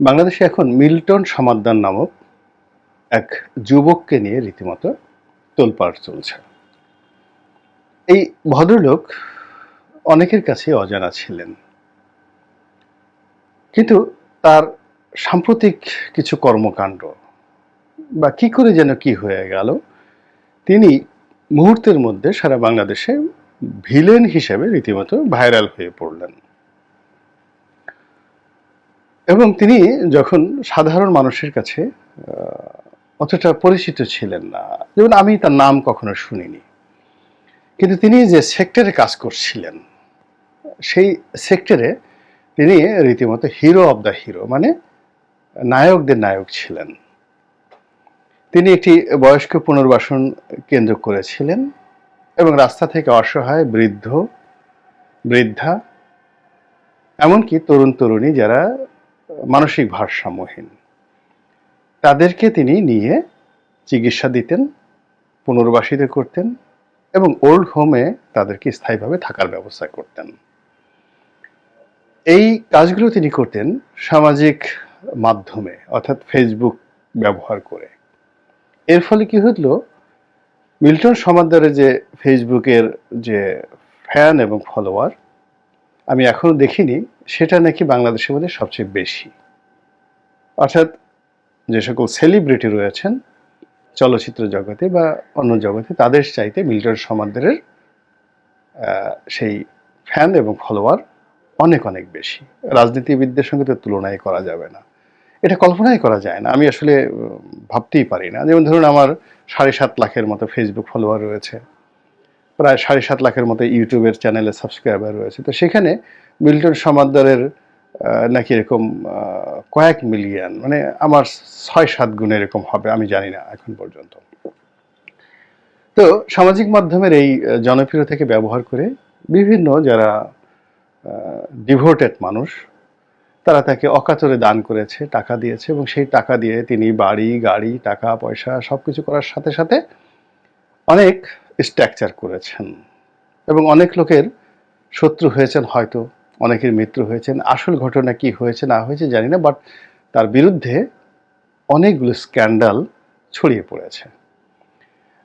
বাংলাদেশে এখন মিল্টন সমাদ্দার নামক এক যুবককে নিয়ে রীতিমতো তোলপাড় চলছে। এই ভদ্রলোক অনেকের কাছে অজানা ছিলেন। কিন্তু তার সাম্প্রতিক কিছু কর্মকাণ্ড বা কি করে যেন কি হয়ে গেল, তিনি মুহূর্তের মধ্যে সারা বাংলাদেশে ভিলেন হিসেবে রীতিমতো ভাইরাল হয়ে পড়লেন। এবং তিনি যখন সাধারণ মানুষের কাছে অতটা পরিচিত ছিলেন না। যেমন আমি তার নাম কখনো শুনিনি। কিন্তু তিনি যে সেক্টরে কাজ করছিলেন, সেই সেক্টরে তিনি রীতিমতো হিরো অব দ্য হিরো মানে নায়কদের নায়ক ছিলেন। তিনি একটি বয়স্ক পুনর্বাসন কেন্দ্র করেছিলেন এবং রাস্তা থেকে অসহায়, বৃদ্ধ, বৃদ্ধা, এমনকি তরুণ তরুণী যারা মানসিক ভারসাম্যহীন। তাদেরকে তিনি নিয়ে চিকিৎসা দিতেন, পুনর্বাসিত করতেন এবং ওল্ড হোমে তাদেরকে স্থায়ীভাবে থাকার ব্যবস্থা করতেন। এই কাজগুলো তিনি করতেন সামাজিক মাধ্যমে, অর্থাৎ ফেসবুক ব্যবহার করে। এর ফলে কি হলো মিল্টন সমাদ্দারের যে ফেসবুকের যে ফ্যান এবং ফলোয়ার আমি এখনও দেখিনি সেটা নাকি বাংলাদেশের মধ্যে সবচেয়ে বেশি। অর্থাৎ যে সকল সেলিব্রিটি রয়েছেন চলচ্চিত্র জগতে বা অন্য জগতে তাদের চাইতে মিল্টন সমাদ্দারের আহ, সেই ফ্যান এবং ফলোয়ার অনেক অনেক বেশি। রাজনীতিবিদদের সঙ্গে তো তুলনাই করা যাবে না। এটা কল্পনাই করা যায় না। আমি আসলে ভাবতেই পারি না। যেমন ধরুন আমার সাড়ে সাত লাখের মতো ফেসবুক ফলোয়ার রয়েছে। প্রায় সাড়ে সাত লাখের মতো ইউটিউবের চ্যানেলে সাবস্ক্রাইবার রয়েছে। তো সেখানে মিল্টন সমাদ্দারের নাকি এরকম কয়েক মিলিয়ন মানে আমার ছয় সাত গুণ এরকম হবে আমি জানি না এখন পর্যন্ত। তো সামাজিক মাধ্যমের এই আহ, জনপ্রিয়তাকে ব্যবহার করে বিভিন্ন যারা ডিভোটেড মানুষ তারা তাকে অকাতরে দান করেছে টাকা দিয়েছে এবং সেই টাকা দিয়ে তিনি বাড়ি গাড়ি টাকা পয়সা সব কিছু করার সাথে সাথে অনেক স্ট্রাকচার করেছেন। এবং অনেক লোকের শত্রু হয়েছেন, হয়তো অনেকের মৃত্যু হয়েছেন, আসল ঘটনা কি হয়েছে, না হয়েছে জানি না বাট তার বিরুদ্ধে অনেকগুলো স্ক্যান্ডাল ছড়িয়ে পড়েছে।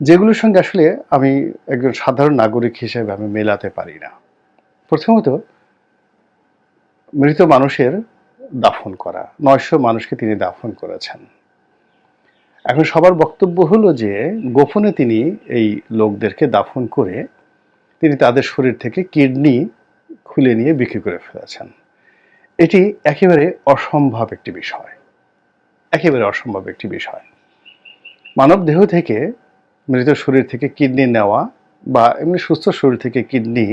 যেগুলোর সঙ্গে আসলে আমি একজন সাধারণ নাগরিক হিসেবে আমি মেলাতে পারি না। প্রথমত, মৃত মানুষের দাফন করা, নয়শো মানুষকে তিনি দাফন করেছেন। এখন সবার বক্তব্য হলো যে, গোপনে তিনি এই লোকদেরকে দাফন করে তিনি তাদের শরীর থেকে কিডনি খুলে নিয়ে বিক্রি করে ফেলেছেন। এটি একেবারে অসম্ভব একটি বিষয়। একেবারে অসম্ভব একটি বিষয়। মানব দেহ থেকে মৃত শরীর থেকে কিডনি নেওয়া বা এমনি সুস্থ শরীর থেকে কিডনি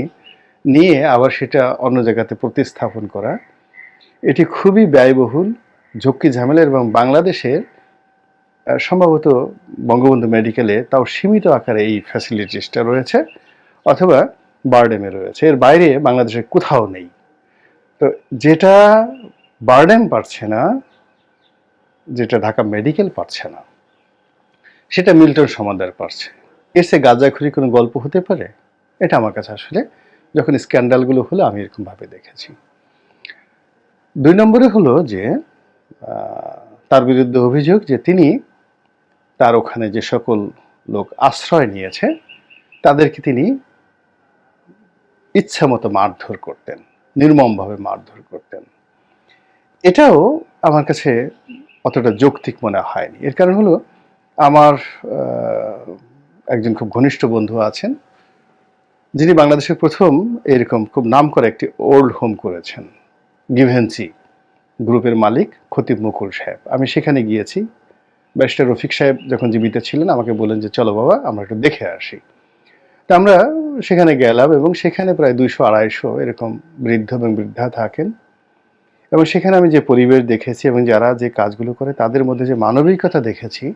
নিয়ে আবার সেটা অন্য জায়গাতে প্রতিস্থাপন করা, এটি খুবই ব্যয়বহুল, ঝক্কি ঝামেলা এবং বাংলাদেশের সম্ভবত বঙ্গবন্ধু মেডিকেলে তাও সীমিত আকারে এই ফ্যাসিলিটিসটা রয়েছে, অথবা বারডেমে রয়েছে। এর বাইরে বাংলাদেশে কোথাও নেই। তো যেটা বারডেম পারছে না, যেটা ঢাকা মেডিকেল পারছে না, সেটা মিল্টন সমাদার পারছে। এসে গাঁজাখুরি কোনো গল্প হতে পারে? এটা আমার কাছে আসলে যখন স্ক্যান্ডালগুলো হলো, আমি এরকম ভাবে দেখেছি। দুই নম্বরে হলো যে তার বিরুদ্ধে অভিযোগ যে তিনি তার ওখানে যে সকল লোক আশ্রয় নিয়েছে, তাদেরকে তিনি ইচ্ছা মতো মারধর করতেন, নির্মমভাবে মারধর করতেন। এটাও আমার কাছে অতটা যৌক্তিক মনে হয়নি। এর কারণ হলো, আমার একজন খুব ঘনিষ্ঠ বন্ধু আছেন, যিনি বাংলাদেশের প্রথম এরকম খুব নাম করা একটি ওল্ড হোম করেছেন, গিভেন্সি গ্রুপের মালিক খতিব মুকুল সাহেব। আমি সেখানে গিয়েছি ব্যারিস্টার রফিক সাহেব যখন জীবিত ছিলেন, আমাকে বলেন যে, চলো বাবা, আমরা একটু দেখে আসি। তা আমরা সেখানে গেলাম এবং সেখানে প্রায় দুইশো আড়াইশো এরকম বৃদ্ধ এবং বৃদ্ধা থাকেন। এবং সেখানে আমি যে পরিবেশ দেখেছি এবং যারা যে কাজগুলো করে, তাদের মধ্যে যে মানবিকতা দেখেছি,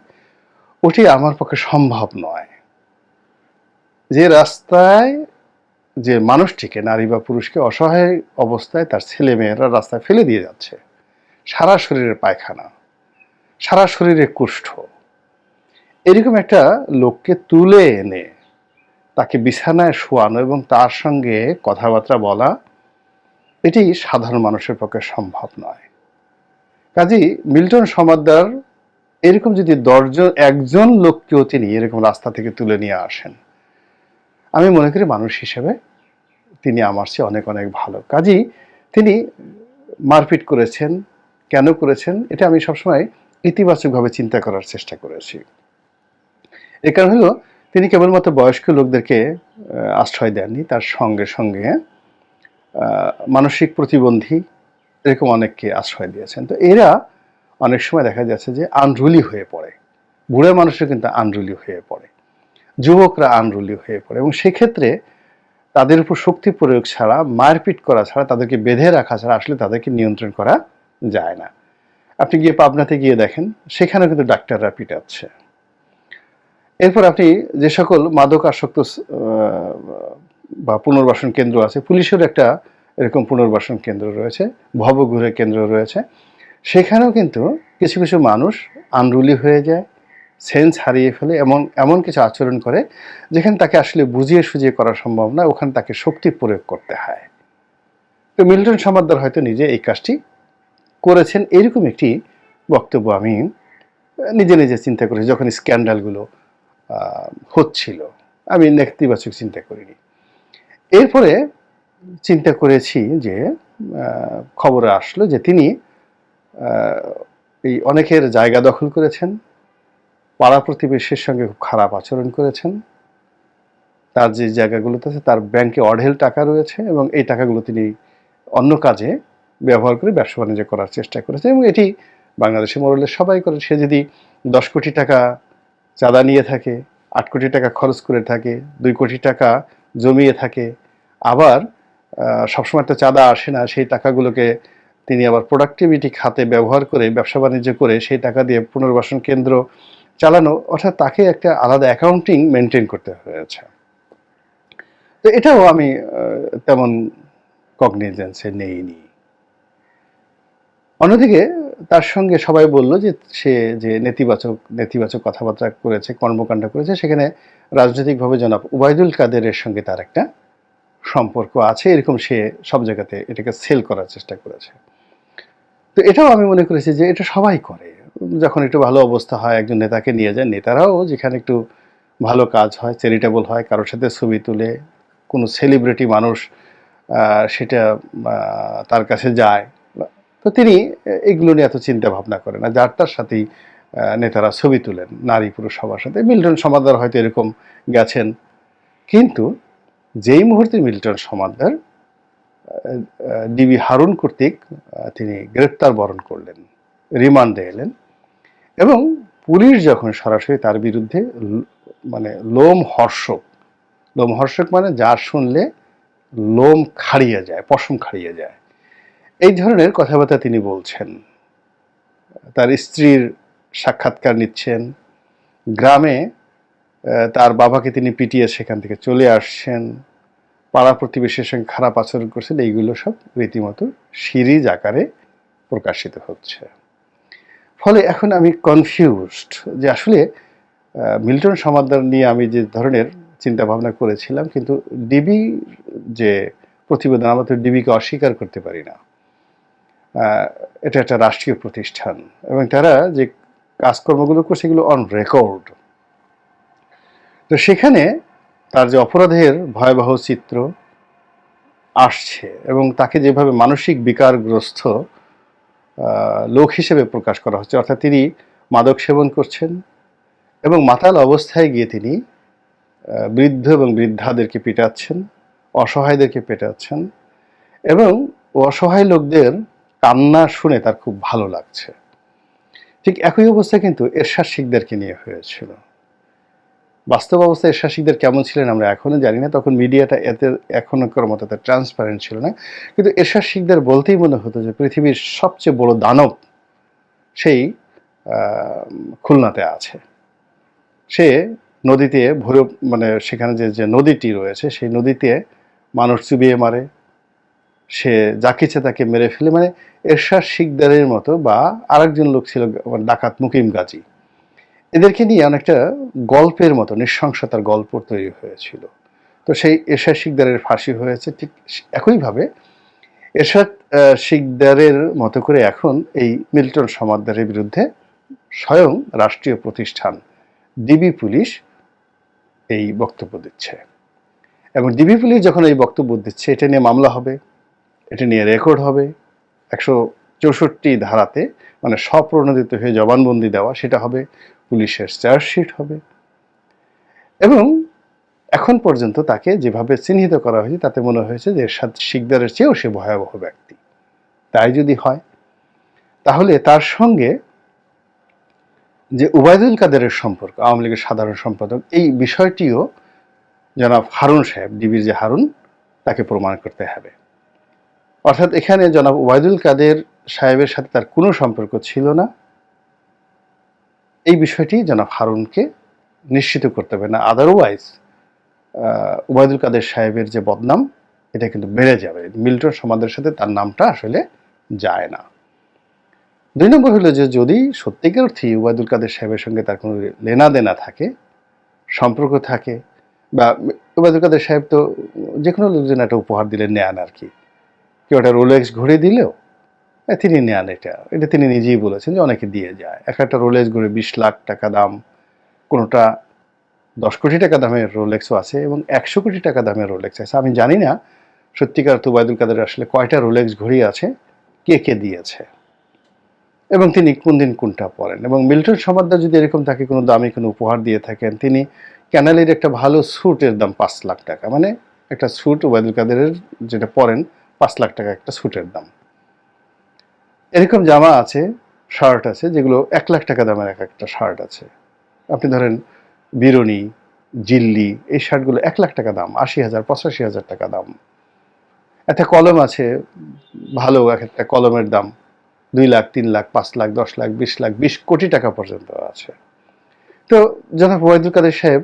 ওটি আমার পক্ষে সম্ভব নয়। যে রাস্তায় যে মানুষটিকে, নারী বা পুরুষকে অসহায় অবস্থায় তার ছেলে মেয়েরা রাস্তায় ফেলে দিয়ে যাচ্ছে, সারা শরীরের পায়খানা। সারা শরীরে কুষ্ঠ। এরকম একটা লোককে তুলে এনে তাকে বিছানায় শোয়ানো এবং তার সঙ্গে কথাবার্তা বলা, এটি সাধারণ মানুষের পক্ষে সম্ভব নয়। কাজী মিল্টন সমাদ্দার এরকম যদি দশজন, একজন লোককেও তিনি এরকম রাস্তা থেকে তুলে নিয়ে আসেন, আমি মনে করি মানুষ হিসেবে তিনি আমার চেয়ে অনেক অনেক ভালো। কাজী তিনি মারপিট করেছেন, কেন করেছেন, এটা আমি সবসময় ইতিবাচকভাবে চিন্তা করার চেষ্টা করেছি। এ কারণ হলো, তিনি কেবলমাত্র বয়স্ক লোকদেরকে আশ্রয় দেননি, তার সঙ্গে সঙ্গে মানসিক প্রতিবন্ধী এরকম অনেককে আশ্রয় দিয়েছেন। তো এরা অনেক সময় দেখা যাচ্ছে যে আনরুলি হয়ে পড়ে। বুড়ো মানুষও কিন্তু আনরুলি হয়ে পড়ে। যুবকরা আনরুলি হয়ে পড়ে এবং সেক্ষেত্রে তাদের উপর শক্তি প্রয়োগ ছাড়া, মারপিট করা ছাড়া, তাদেরকে বেঁধে রাখা ছাড়া আসলে তাদেরকে নিয়ন্ত্রণ করা যায় না। আপনি গিয়ে পাবনাতে গিয়ে দেখেন, সেখানেও কিন্তু ডাক্তাররা পিটাচ্ছে। এরপর আপনি যে সকল মাদক আসক্ত বা পুনর্বাসন কেন্দ্র আছে পুলিশের একটা এরকম পুনর্বাসন কেন্দ্র রয়েছে ভবঘুরে কেন্দ্র রয়েছে। সেখানেও কিন্তু কিছু কিছু মানুষ আনরুলি হয়ে যায়, সেন্স হারিয়ে ফেলে এমন এমন কিছু আচরণ করে যেখানে তাকে আসলে বুঝিয়ে সুঝিয়ে করা সম্ভব না, ওখানে তাকে শক্তি প্রয়োগ করতে হয়। তো মিল্টন সমাদ্দার হয়তো নিজে এই কাজটি করেছেন, এরকম একটি বক্তব্য আমি নিজে নিজে চিন্তা করেছি যখন স্ক্যান্ডালগুলো হচ্ছিল। আমি নেতিবাচক চিন্তা করিনি। এরপরে চিন্তা করেছি যে খবরে আসলো যে তিনি এই অনেকের জায়গা দখল করেছেন, পাড়া প্রতিবেশীর সঙ্গে খুব খারাপ আচরণ করেছেন। তার যে জায়গাগুলোতে আছে, তার ব্যাংকে অঢেল টাকা রয়েছে এবং এই টাকাগুলো তিনি অন্য কাজে ব্যবহার করে ব্যবসা বাণিজ্য করার চেষ্টা করেছে এবং এটি বাংলাদেশে মরলে সবাই করে। সে যদি দশ কোটি টাকা চাঁদা নিয়ে থাকে, আট কোটি টাকা খরচ করে থাকে, দুই কোটি টাকা জমিয়ে থাকে, আবার সবসময় তো চাঁদা আসে না, সেই টাকাগুলোকে তিনি আবার প্রোডাক্টিভিটি খাতে ব্যবহার করে, ব্যবসা বাণিজ্য করে সেই টাকা দিয়ে পুনর্বাসন কেন্দ্র চালানো, অর্থাৎ তাকে একটা আলাদা অ্যাকাউন্টিং মেনটেন করতে হয়েছে। তো এটাও আমি তেমন কগনিজেন্সে নেইনি। অন্যদিকে তার সঙ্গে সবাই বলল যে সে যে নেতিবাচক নেতিবাচক কথাবার্তা করেছে, কর্মকাণ্ড করেছে, সেখানে রাজনৈতিকভাবে জনাব উবায়দুল কাদেরের সঙ্গে তার একটা সম্পর্ক আছে। এরকম সে সব জায়গাতে এটাকে সেল করার চেষ্টা করেছে। তো এটাও আমি মনে করেছি যে এটা সবাই করে। যখন একটু ভালো অবস্থা হয়, একজন নেতাকে নিয়ে যায়, নেতারাও যেখানে একটু ভালো কাজ হয় চ্যারিটেবল হয়, কারোর সাথে ছবি তুলে, কোনো সেলিব্রিটি মানুষ সেটা তার কাছে যায় তো তিনি এগুলো নিয়ে এত চিন্তা ভাবনা করেন না যার তার সাথেই নেতারা ছবি তুলেন, নারী পুরুষ সবার সাথে। মিল্টন সমাদার হয়তো এরকম গেছেন। কিন্তু যেই মুহূর্তে মিল্টন সমাদার ডিবি হারুন কর্তৃক তিনি গ্রেপ্তার বরণ করলেন, রিমান্ডে এলেন এবং পুলিশ যখন সরাসরি তার বিরুদ্ধে মানে লোম হর্ষক লোম হর্ষক মানে যার শুনলে লোম খাড়িয়ে যায়, পশম খাড়িয়ে যায় এই ধরনের কথাবার্তা তিনি বলছেন। তার স্ত্রীর সাক্ষাৎকার নিচ্ছেন। গ্রামে তার বাবাকে তিনি পিটিয়ে সেখান থেকে চলে আসছেন। পাড়া প্রতিবেশীর সঙ্গে খারাপ আচরণ করছেন। এইগুলো সব রীতিমতো সিরিজ আকারে প্রকাশিত হচ্ছে। ফলে এখন আমি কনফিউজড যে আসলে মিল্টন সমাদার নিয়ে আমি যে ধরনের চিন্তা ভাবনা করেছিলাম, কিন্তু ডিবি যে প্রতিবেদন, আমরা তো ডিবিকে অস্বীকার করতে পারি না। এটা একটা রাষ্ট্রীয় প্রতিষ্ঠান এবং তারা যে কাজকর্মগুলো করছে সেগুলো অন রেকর্ড তো সেখানে তার যে অপরাধের ভয়াবহ চিত্র আসছে এবং তাকে যেভাবে মানসিক বিকারগ্রস্ত লোক হিসেবে প্রকাশ করা হচ্ছে, অর্থাৎ তিনি মাদক সেবন করছেন এবং মাতাল অবস্থায় গিয়ে তিনি বৃদ্ধ এবং বৃদ্ধাদেরকে পেটাচ্ছেন, অসহায়দেরকে পেটাচ্ছেন এবং অসহায় লোকদের কান্না শুনে তার খুব ভালো লাগছে। ঠিক একই অবস্থা কিন্তু এরশাদ শিকদারকে নিয়ে হয়েছিল। বাস্তব অবস্থায় এরশাদ শিকদার কেমন ছিলেন আমরা এখনও জানি না, তখন মিডিয়াটা এতে এখনকার মতো এত ট্রান্সপারেন্ট ছিল না। কিন্তু এরশাদ শিকদার বলতেই মনে হতো যে পৃথিবীর সবচেয়ে বড় দানব সেই খুলনাতে আছে। সে নদীতে ভৈরব মানে সেখানে যে যে নদীটি রয়েছে, সেই নদীতে মানুষ চুবিয়ে মারে সে যাকে ইচ্ছে তাকে মেরে ফেলে মানে এরশাদ শিকদারের মতো বা আরেকজন লোক ছিল ডাকাত মুকিম গাজী। এদেরকে নিয়ে অনেকটা গল্পের মতো, নৃশংসতার গল্প তৈরি হয়েছিল। তো সেই এরশাদ শিকদারের ফাঁসি হয়েছে ঠিক একইভাবে এরশাদ শিকদারের মতো করে এখন এই মিল্টন সমাদ্দারের বিরুদ্ধে স্বয়ং রাষ্ট্রীয় প্রতিষ্ঠান ডিবি পুলিশ এই বক্তব্য দিচ্ছে। এবং ডিবি পুলিশ যখন এই বক্তব্য দিচ্ছে, এটা নিয়ে মামলা হবে। এটা নিয়ে রেকর্ড হবে। একশো চৌষট্টি ধারাতে মানে স্বপ্রণোদিত হয়ে জবানবন্দি দেওয়া সেটা হবে। পুলিশের চার্জশিট হবে। এবং এখন পর্যন্ত তাকে যেভাবে চিহ্নিত করা হয়েছে, তাতে মনে হয়েছে যে শিকদারের চেয়েও সে ভয়াবহ ব্যক্তি। তাই যদি হয়, তাহলে তার সঙ্গে যে উবায়দুল কাদেরের সম্পর্ক, আওয়ামী লীগের সাধারণ সম্পাদক, এই বিষয়টিও জনাব হারুন সাহেব, ডিবির যে হারুন, তাকে প্রমাণ করতে হবে। অর্থাৎ এখানে জনাব ওবায়দুল কাদের সাহেবের সাথে তার কোনো সম্পর্ক ছিল না। এই বিষয়টি জনাব হারুনকে নিশ্চিত করতে হবে না। আদারওয়াইজ ওবায়দুল কাদের সাহেবের যে বদনাম, এটা কিন্তু বেড়ে যাবে। মিল্টন সমাজের সাথে তার নামটা আসলে যায় না। দুই নম্বর হলো যে, যদি সত্যিকার অর্থেই ওবায়দুল কাদের সাহেবের সঙ্গে তার কোনো লেনা দেনা থাকে, সম্পর্ক থাকে, বা ওবায়দুল কাদের সাহেব তো যে কোনো লোকজন একটা উপহার দিলে নেন আর কি। কেউ একটা রোলেক্স ঘড়ি দিলেও? হ্যাঁ, তিনি নেন এটা। এটা তিনি নিজেই বলেছেন যে অনেকে দিয়ে যায়। এক একটা রোলেক্স ঘড়ি বিশ লাখ টাকা দাম কোনোটা দশ কোটি টাকা দামের রোলেক্সও আছে এবং একশো কোটি টাকা দামের রোলেক্স আছে। আমি জানি না সত্যিকার তো ওবায়দুল কাদের আসলে কয়টা রোলেক্স ঘড়ি আছে কে কে দিয়েছে এবং তিনি কোন দিন কোনটা পরেন এবং মিল্টন সমাদ্দার যদি এরকম তাকে কোনো দামি কোনো উপহার দিয়ে থাকেন তিনি ক্যানালের একটা ভালো স্যুটের দাম পাঁচ লাখ টাকা। মানে একটা স্যুট ওবায়দুল কাদেরের যেটা পরেন পাঁচ লাখ টাকা একটা স্যুটের দাম। এরকম জামা আছে শার্ট আছে, যেগুলো এক লাখ টাকা দামের এক একটা শার্ট আছে। আপনি ধরেন বিরনি জিল্লি, এই শার্টগুলো এক লাখ টাকা দাম, আশি হাজার, পঁচাশি হাজার টাকা দাম। একটা কলম আছে, ভালো এক একটা কলমের দাম, দুই লাখ, তিন লাখ, পাঁচ লাখ, দশ লাখ, বিশ লাখ, বিশ কোটি টাকা পর্যন্ত আছে। তো জনাব ওয়াইদুল কাদের সাহেব,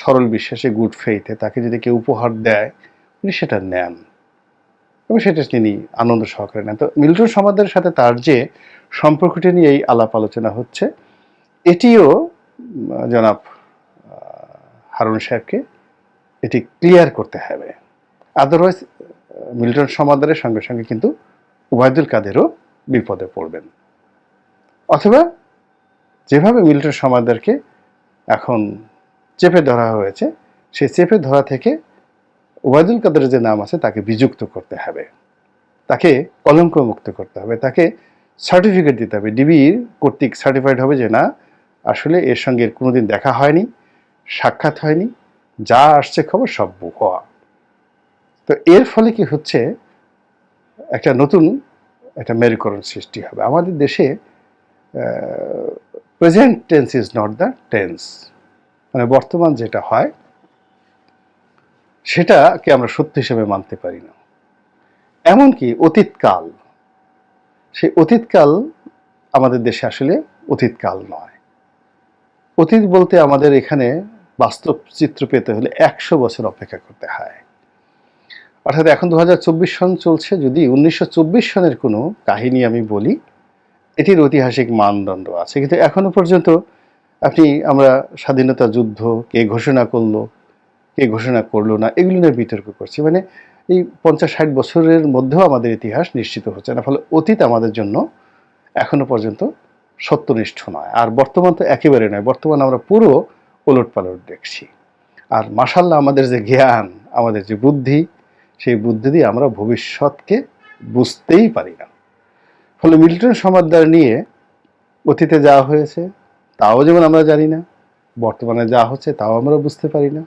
সরল বিশ্বাসে গুড ফেইথে তাকে যদি কেউ উপহার দেয়, উনি সেটা নেন। এবং সেটা তিনি আনন্দ সহকারে নেন। তো মিল্টন সমাদের সাথে তার যে সম্পর্কটি নিয়ে এই আলাপ আলোচনা হচ্ছে, এটিও জনাব হারুন সাহেবকে এটি ক্লিয়ার করতে হবে। আদারওয়াইজ মিল্টন সমাদারের সঙ্গে সঙ্গে কিন্তু উবায়দুল কাদেরও বিপদে পড়বেন। অথবা যেভাবে মিল্টন সমাদারকে এখন চেপে ধরা হয়েছে, সেই চেপে ধরা থেকে ওবায়দুল কাদের যে নাম আছে, তাকে বিযুক্ত করতে হবে। তাকে কলঙ্ক মুক্ত করতে হবে। তাকে সার্টিফিকেট দিতে হবে। ডিবির কর্তৃক সার্টিফাইড হবে যে, না, আসলে এর সঙ্গে কোনোদিন দেখা হয়নি, সাক্ষাৎ হয়নি, যা আসছে খবর সব হওয়া তো এর ফলে কি হচ্ছে, একটা নতুন, একটা মেরুকরণ সৃষ্টি হবে। আমাদের দেশে present tense is not the tense মানে বর্তমান যেটা হয় সেটাকে আমরা সত্য হিসেবে মানতে পারি না। এমনকি অতীতকাল, সেই অতীতকাল আমাদের দেশে আসলে অতীতকাল নয়। অতীত বলতে আমাদের এখানে বাস্তব চিত্র পেতে হলে একশো বছর অপেক্ষা করতে হয়। অর্থাৎ এখন দু হাজার চব্বিশ সন চলছে, যদি উনিশশো সনের কোনো কাহিনী আমি বলি, এটির ঐতিহাসিক মানদণ্ড আছে। কিন্তু এখনও পর্যন্ত আপনি, আমরা স্বাধীনতা যুদ্ধ কে ঘোষণা করল কে ঘোষণা করল না, এগুলো নিয়ে বিতর্ক করছি। মানে এই পঞ্চাশ ষাট বছরের মধ্যেও আমাদের ইতিহাস নিশ্চিত হচ্ছে না, ফলে অতীত আমাদের জন্য এখনও পর্যন্ত সত্যনিষ্ঠ নয়। আর বর্তমান তো একেবারে নয়, বর্তমান আমরা পুরো ওলট পালট দেখছি। আর মাসাল্লাহ আমাদের যে জ্ঞান, আমাদের যে বুদ্ধি, সেই বুদ্ধি দিয়ে আমরা ভবিষ্যৎকে বুঝতেই পারি না। ফলে মিল্টন সমাদ্দার নিয়ে অতীতে যাওয়া হয়েছে, তাও যেমন আমরা জানি না, বর্তমানে যা হচ্ছে, তাও আমরা বুঝতে পারি না।